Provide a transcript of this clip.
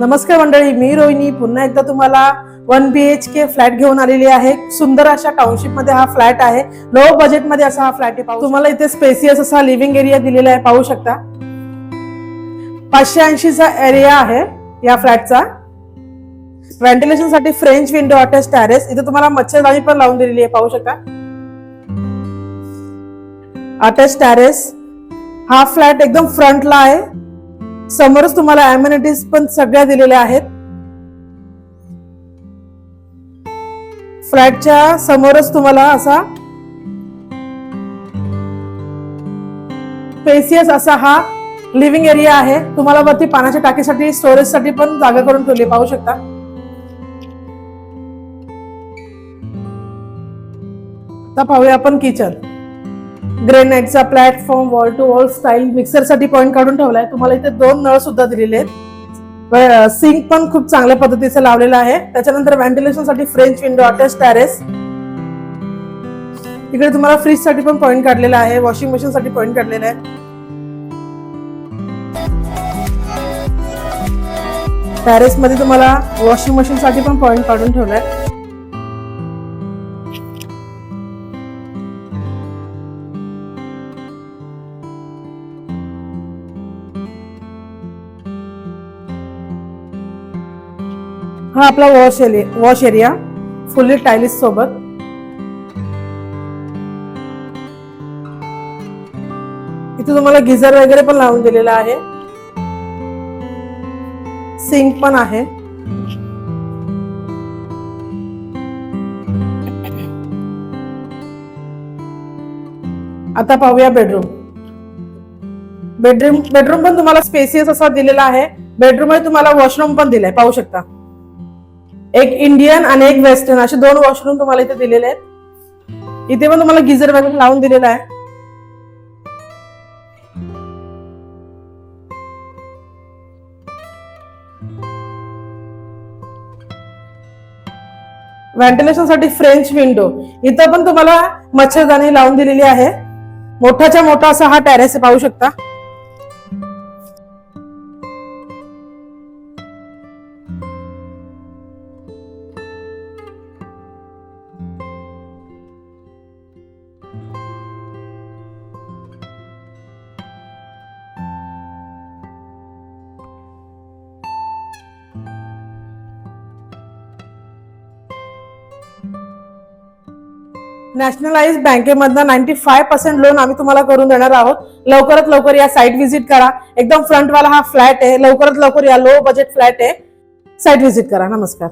नमस्कार मंडळी मी रोहिणी. पुन्हा एकदा तुम्हाला one B H K flat घेऊन आलेली आहे. सुंदर अशा टाउनशिपमध्ये हा फ्लॅट आहे. लो बजेटमध्ये असा हा फ्लॅट आहे. तुम्हाला इथे स्पेसियस असा लिव्हिंग एरिया दिलेला आहे. पाहू शकता. पाचशे ऐंशीचा एरिया आहे या फ्लॅटचा व्हेंटिलेशनसाठी फ्रेंच विंडो अटॅच टॅरेस इथे तुम्हाला मच्छरदाणी पण लावून दिलेली आहे. पाहू शकता. अटॅच टॅरेस हा फ्लॅट एकदम फ्रंटला आहे. समोरच तुम्हाला अम्युनिटीज पण सगळ्या दिलेल्या आहेत. फ्लॅटच्या समोरच तुम्हाला असा स्पेसियस असा हा लिव्हिंग एरिया आहे. तुम्हाला वरती पाण्याच्या टाकीसाठी स्टोरेजसाठी पण जागा करून ठेवली पाहू शकता. आता पाहूया आपण kitchen ग्रेनाईटचा platform wall to wall style मिक्सरसाठी काढून काढून ठेवलाय. तुम्हाला इथे दोन नळ सुद्धा दिलेले आहेत. सिंक पण खूप चांगल्या पद्धतीचं लावलेलं आहे. त्याच्यानंतर व्हेंटिलेशनसाठी फ्रेंच विंडो अटॅच टॅरेस इकडे तुम्हाला फ्रीजसाठी पण पॉईंट काढलेला आहे. वॉशिंग मशीन साठी पॉईंट काढलेला आहे. टॅरेस मध्ये तुम्हाला वॉशिंग मशीन साठी पण पॉईंट काढून ठेवलाय. हा आपला wash area wash area fully टायलिस सोबत. इथे तुम्हाला गिझर वगैरे पण लावून दिलेला आहे. सिंक पण आहे. आता पाहूया बेडरूम. बेडरूम बेडरूम पण तुम्हाला स्पेसियस असा दिलेला आहे. बेडरूममध्ये तुम्हाला वॉशरूम पण दिलाय पाहू शकता. एक इंडियन आणि एक वेस्टर्न असे दोन वॉशरूम तुम्हाला इथे दिलेले आहेत. इथे पण तुम्हाला गिझर वगैरे लावून दिलेला आहे. व्हेंटिलेशनसाठी फ्रेंच विंडो इथं पण तुम्हाला मच्छरदाणी लावून दिलेली आहे. मोठाच्या मोठा असा हा टेरेस पाहू शकता. नॅशनलाइज बँकेमधनं नाईन्टी फाय पर्सेंट लोन आम्ही तुम्हाला करून देणार आहोत. लवकरात लवकर या साईट व्हिजिट करा. एकदम फ्रंटवाला हा फ्लॅट आहे. लवकरात लवकर या लो बजेट फ्लॅट आहे. साईट व्हिजिट करा. नमस्कार.